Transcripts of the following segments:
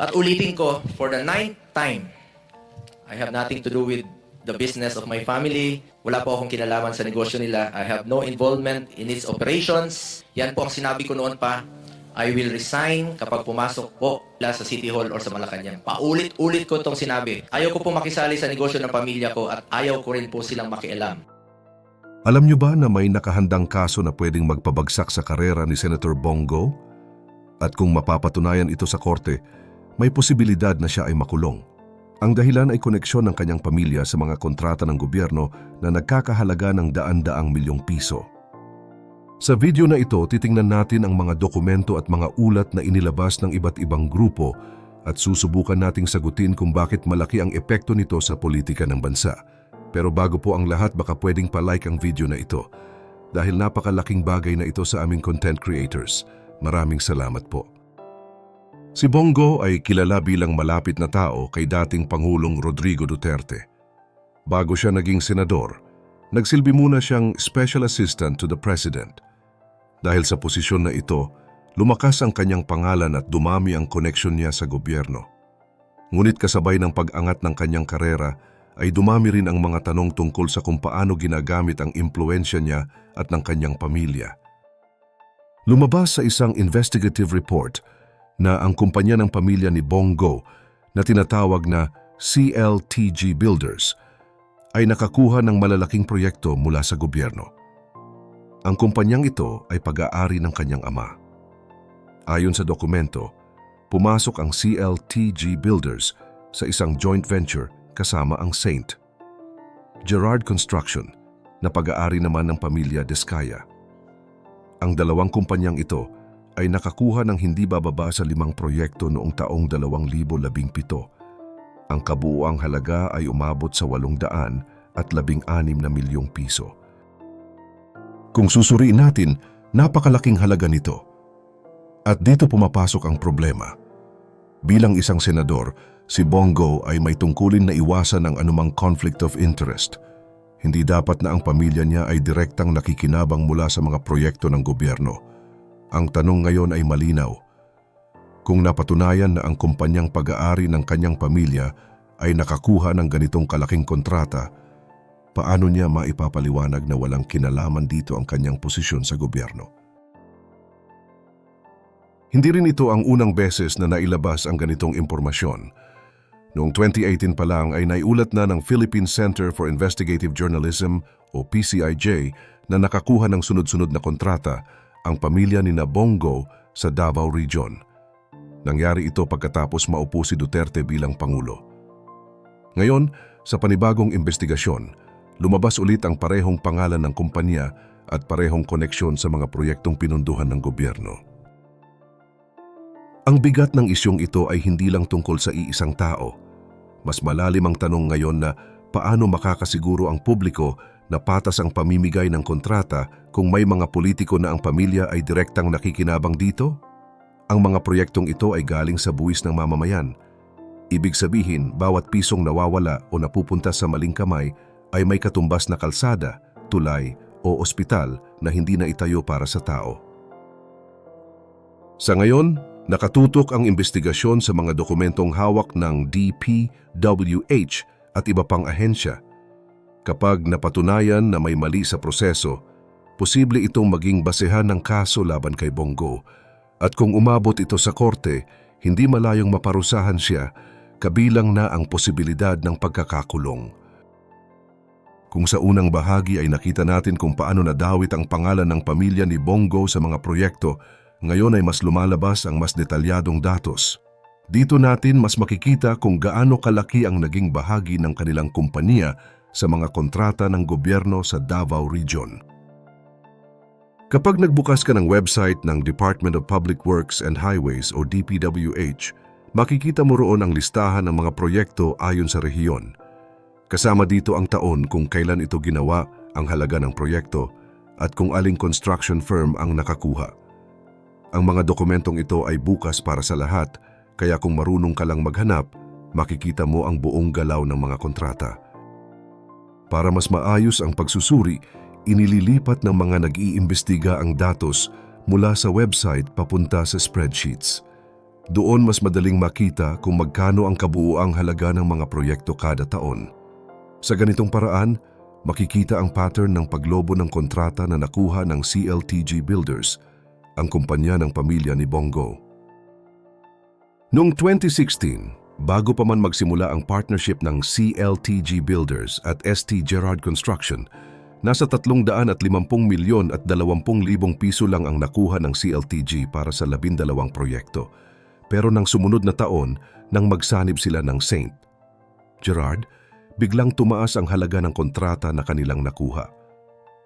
At ulitin ko, for the ninth time, I have nothing to do with the business of my family. Wala po akong kinalaman sa negosyo nila. I have no involvement in its operations. Yan po ang sinabi ko noon pa. I will resign kapag pumasok po la sa City Hall or sa Malacanang. Paulit-ulit ko itong sinabi. Ayaw ko po makisali sa negosyo ng pamilya ko at ayaw ko rin po silang makialam. Alam niyo ba na may nakahandang kaso na pwedeng magpabagsak sa karera ni Senator Bongo? At kung mapapatunayan ito sa korte, may posibilidad na siya ay makulong. Ang dahilan ay koneksyon ng kanyang pamilya sa mga kontrata ng gobyerno na nagkakahalaga ng daan-daang milyong piso. Sa video na ito, titingnan natin ang mga dokumento at mga ulat na inilabas ng iba't ibang grupo at susubukan nating sagutin kung bakit malaki ang epekto nito sa politika ng bansa. Pero bago po ang lahat, baka pwedeng palike ang video na ito dahil napakalaking bagay na ito sa aming content creators. Maraming salamat po. Si Bongo ay kilala bilang malapit na tao kay dating Pangulong Rodrigo Duterte. Bago siya naging senador, nagsilbi muna siyang Special Assistant to the President. Dahil sa posisyon na ito, lumakas ang kanyang pangalan at dumami ang koneksyon niya sa gobyerno. Ngunit kasabay ng pag-angat ng kanyang karera, ay dumami rin ang mga tanong tungkol sa kung paano ginagamit ang impluensya niya at ng kanyang pamilya. Lumabas sa isang investigative report na ang kumpanya ng pamilya ni Bongo na tinatawag na CLTG Builders ay nakakuha ng malalaking proyekto mula sa gobyerno. Ang kumpanyang ito ay pag-aari ng kanyang ama. Ayon sa dokumento, pumasok ang CLTG Builders sa isang joint venture kasama ang Saint. Gerard Construction na pag-aari naman ng pamilya Descaya. Ang dalawang kumpanyang ito ay nakakuha ng hindi bababa sa limang proyekto noong taong 2017. Ang kabuuang halaga ay umabot sa 800 at 16 na milyong piso. Kung susuriin natin, napakalaking halaga nito. At dito pumapasok ang problema. Bilang isang senador, si Bongo ay may tungkulin na iwasan ang anumang conflict of interest. Hindi dapat na ang pamilya niya ay direktang nakikinabang mula sa mga proyekto ng gobyerno. Ang tanong ngayon ay malinaw. Kung napatunayan na ang kumpanyang pag-aari ng kanyang pamilya ay nakakuha ng ganitong kalaking kontrata, paano niya maipapaliwanag na walang kinalaman dito ang kanyang posisyon sa gobyerno? Hindi rin ito ang unang beses na nailabas ang ganitong impormasyon. Noong 2018 pa lang ay naiulat na ng Philippine Center for Investigative Journalism o PCIJ na nakakuha ng sunod-sunod na kontrata ang pamilya ni Nabongo sa Davao Region. Nangyari ito pagkatapos maupo si Duterte bilang Pangulo. Ngayon, sa panibagong investigasyon, lumabas ulit ang parehong pangalan ng kumpanya at parehong koneksyon sa mga proyektong pinunduhan ng gobyerno. Ang bigat ng isyong ito ay hindi lang tungkol sa iisang tao. Mas malalim ang tanong ngayon na paano makakasiguro ang publiko na patas ang pamimigay ng kontrata kung may mga politiko na ang pamilya ay direktang nakikinabang dito? Ang mga proyektong ito ay galing sa buwis ng mamamayan. Ibig sabihin, bawat pisong nawawala o napupunta sa maling kamay ay may katumbas na kalsada, tulay o ospital na hindi na itayo para sa tao. Sa ngayon, nakatutok ang investigasyon sa mga dokumentong hawak ng DPWH at iba pang ahensya. Kapag napatunayan na may mali sa proseso, posible itong maging basehan ng kaso laban kay Bongo. At kung umabot ito sa korte, hindi malayong maparusahan siya, kabilang na ang posibilidad ng pagkakakulong. Kung sa unang bahagi ay nakita natin kung paano nadawit ang pangalan ng pamilya ni Bongo sa mga proyekto, ngayon ay mas lumalabas ang mas detalyadong datos. Dito natin mas makikita kung gaano kalaki ang naging bahagi ng kanilang kumpanya sa mga kontrata ng gobyerno sa Davao Region. Kapag nagbukas ka ng website ng Department of Public Works and Highways o DPWH, makikita mo roon ang listahan ng mga proyekto ayon sa rehiyon. Kasama dito ang taon kung kailan ito ginawa, ang halaga ng proyekto, at kung aling construction firm ang nakakuha. Ang mga dokumentong ito ay bukas para sa lahat, kaya kung marunong ka lang maghanap, makikita mo ang buong galaw ng mga kontrata. Para mas maayos ang pagsusuri, inililipat ng mga nag-iimbestiga ang datos mula sa website papunta sa spreadsheets. Doon mas madaling makita kung magkano ang kabuuang halaga ng mga proyekto kada taon. Sa ganitong paraan, makikita ang pattern ng paglobo ng kontrata na nakuha ng CLTG Builders, ang kumpanya ng pamilya ni Bongo. Noong 2016, bago pa man magsimula ang partnership ng CLTG Builders at ST Gerard Construction, nasa 350 milyon at 20 libong piso lang ang nakuha ng CLTG para sa labindalawang proyekto. Pero nang sumunod na taon, nang magsanib sila ng Saint Gerard, biglang tumaas ang halaga ng kontrata na kanilang nakuha.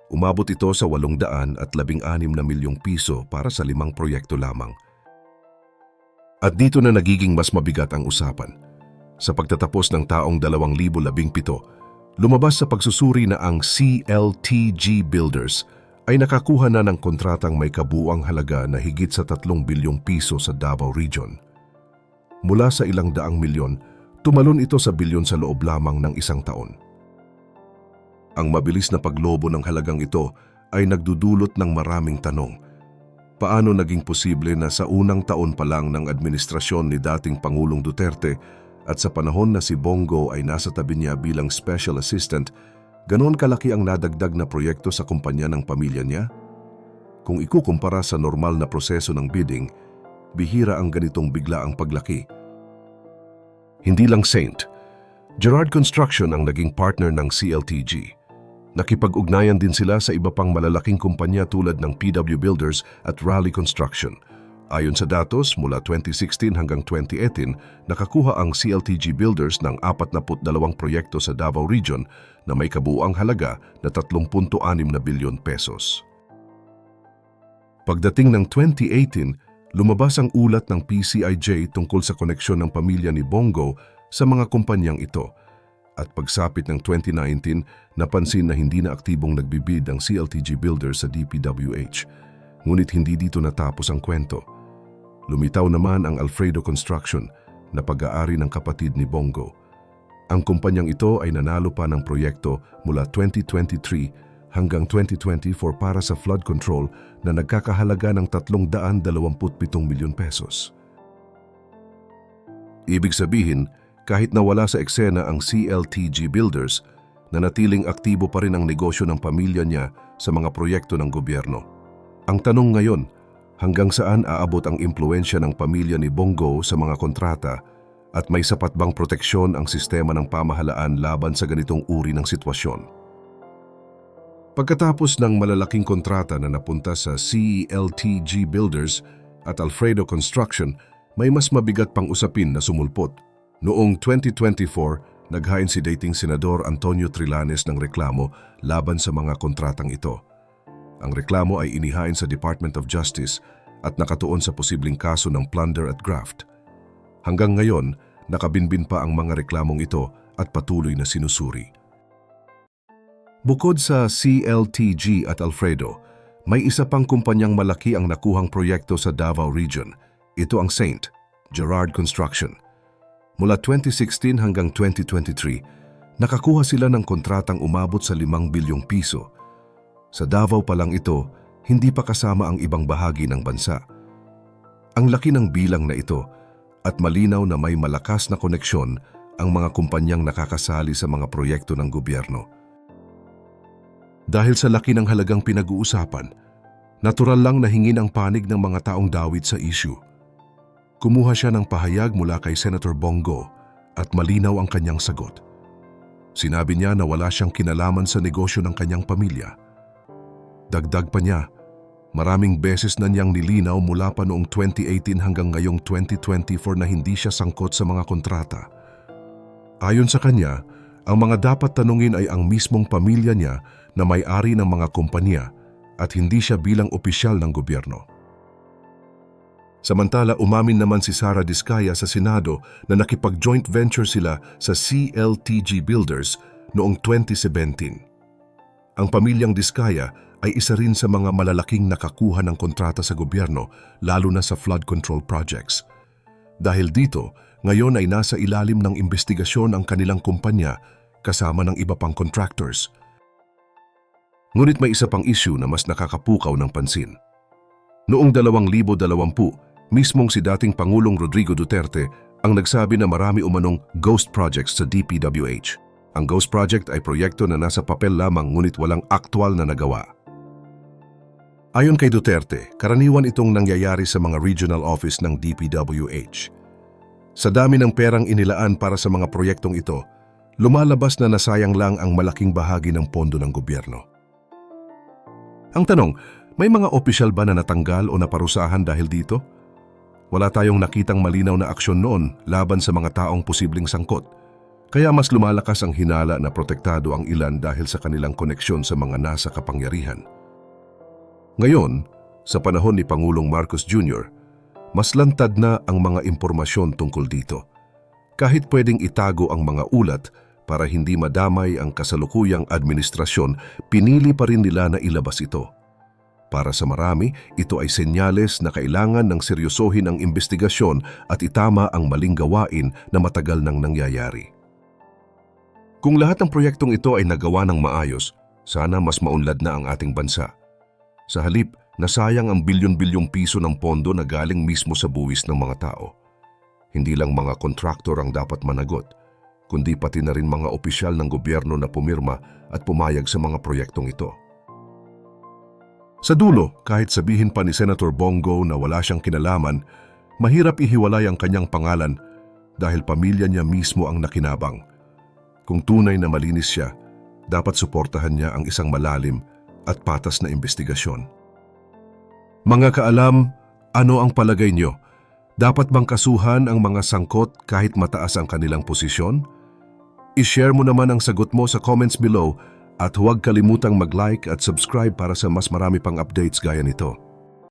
Umabot ito sa 800 at 16 na milyong piso para sa limang proyekto lamang. At dito na nagiging mas mabigat ang usapan. Sa pagtatapos ng taong 2017, lumabas sa pagsusuri na ang CLTG Builders ay nakakuha na ng kontratang may kabuang halaga na higit sa 3 bilyong piso sa Davao Region. Mula sa ilang daang milyon, tumalon ito sa bilyon sa loob lamang ng isang taon. Ang mabilis na paglobo ng halagang ito ay nagdudulot ng maraming tanong. Paano naging posible na sa unang taon pa lang ng administrasyon ni dating Pangulong Duterte at sa panahon na si Bongo ay nasa tabi niya bilang special assistant, ganon kalaki ang nadagdag na proyekto sa kumpanya ng pamilya niya? Kung ikukumpara sa normal na proseso ng bidding, bihira ang ganitong bigla ang paglaki. Hindi lang Saint, Gerard Construction ang naging partner ng CLTG. Nakipag-ugnayan din sila sa iba pang malalaking kumpanya tulad ng PW Builders at Raleigh Construction. Ayon sa datos, mula 2016 hanggang 2018, nakakuha ang CLTG Builders ng 42 proyekto sa Davao Region na may kabuuang halaga na 30.6 na bilyon pesos. Pagdating ng 2018, lumabas ang ulat ng PCIJ tungkol sa koneksyon ng pamilya ni Bongo sa mga kumpanyang ito. At pagsapit ng 2019, napansin na hindi na aktibong nagbibid ang CLTG Builders sa DPWH. Ngunit hindi dito natapos ang kwento. Lumitaw naman ang Alfredo Construction na pag-aari ng kapatid ni Bongo. Ang kumpanyang ito ay nanalo pa ng proyekto mula 2023 hanggang 2024 para sa flood control na nagkakahalaga ng 327 milyon pesos. Ibig sabihin, kahit nawala sa eksena ang CLTG Builders, nanatiling aktibo pa rin ang negosyo ng pamilya niya sa mga proyekto ng gobyerno. Ang tanong ngayon, hanggang saan aabot ang impluensya ng pamilya ni Bongo sa mga kontrata at may sapat bang proteksyon ang sistema ng pamahalaan laban sa ganitong uri ng sitwasyon? Pagkatapos ng malalaking kontrata na napunta sa CLTG Builders at Alfredo Construction, may mas mabigat pang usapin na sumulpot. Noong 2024, naghain si dating Senador Antonio Trillanes ng reklamo laban sa mga kontratang ito. Ang reklamo ay inihain sa Department of Justice at nakatuon sa posibleng kaso ng plunder at graft. Hanggang ngayon, nakabinbin pa ang mga reklamong ito at patuloy na sinusuri. Bukod sa CLTG at Alfredo, may isa pang kumpanyang malaki ang nakuhang proyekto sa Davao Region. Ito ang Saint, Gerard Construction. Mula 2016 hanggang 2023, nakakuha sila ng kontratang umabot sa 5 bilyong piso. Sa Davao pa lang ito, hindi pa kasama ang ibang bahagi ng bansa. Ang laki ng bilang na ito at malinaw na may malakas na koneksyon ang mga kumpanyang nakakasali sa mga proyekto ng gobyerno. Dahil sa laki ng halagang pinag-uusapan, natural lang na hingin ang panig ng mga taong dawit sa issue. Kumuha siya ng pahayag mula kay Senator Bongo at malinaw ang kanyang sagot. Sinabi niya na wala siyang kinalaman sa negosyo ng kanyang pamilya. Dagdag pa niya, maraming beses na niyang nilinaw mula pa noong 2018 hanggang ngayong 2024 na hindi siya sangkot sa mga kontrata. Ayon sa kanya, ang mga dapat tanungin ay ang mismong pamilya niya na may-ari ng mga kumpanya at hindi siya bilang opisyal ng gobyerno. Samantala, umamin naman si Sara Diskaya sa Senado na nakipag-joint venture sila sa CLTG Builders noong 2017. Ang pamilyang Diskaya ay isa rin sa mga malalaking nakakuha ng kontrata sa gobyerno lalo na sa flood control projects. Dahil dito, ngayon ay nasa ilalim ng investigasyon ang kanilang kumpanya kasama ng iba pang contractors. Ngunit may isa pang issue na mas nakakapukaw ng pansin. Noong 2020, Mismong si dating Pangulong Rodrigo Duterte ang nagsabi na marami umanong ghost projects sa DPWH. Ang ghost project ay proyekto na nasa papel lamang ngunit walang aktwal na nagawa. Ayon kay Duterte, karaniwan itong nangyayari sa mga regional office ng DPWH. Sa dami ng perang inilaan para sa mga proyektong ito, lumalabas na nasayang lang ang malaking bahagi ng pondo ng gobyerno. Ang tanong, may mga opisyal ba na natanggal o naparusahan dahil dito? Wala tayong nakitang malinaw na aksyon noon laban sa mga taong posibleng sangkot. Kaya mas lumalakas ang hinala na protektado ang ilan dahil sa kanilang koneksyon sa mga nasa kapangyarihan. Ngayon, sa panahon ni Pangulong Marcos Jr., mas lantad na ang mga impormasyon tungkol dito. Kahit pwedeng itago ang mga ulat para hindi madamay ang kasalukuyang administrasyon, pinili pa rin nila na ilabas ito. Para sa marami, ito ay senyales na kailangan ng seryosohin ang investigasyon at itama ang maling gawain na matagal nang nangyayari. Kung lahat ng proyektong ito ay nagawa ng maayos, sana mas maunlad na ang ating bansa. Sa halip, nasayang ang bilyon-bilyong piso ng pondo na galing mismo sa buwis ng mga tao. Hindi lang mga kontraktor ang dapat managot, kundi pati na rin mga opisyal ng gobyerno na pumirma at pumayag sa mga proyektong ito. Sa dulo, kahit sabihin pa ni Senator Bongo na wala siyang kinalaman, mahirap ihiwalay ang kanyang pangalan dahil pamilya niya mismo ang nakinabang. Kung tunay na malinis siya, dapat suportahan niya ang isang malalim at patas na investigasyon. Mga kaalam, ano ang palagay niyo? Dapat bang kasuhan ang mga sangkot kahit mataas ang kanilang posisyon? I-share mo naman ang sagot mo sa comments below at huwag kalimutang mag-like at subscribe para sa mas marami pang updates gaya nito.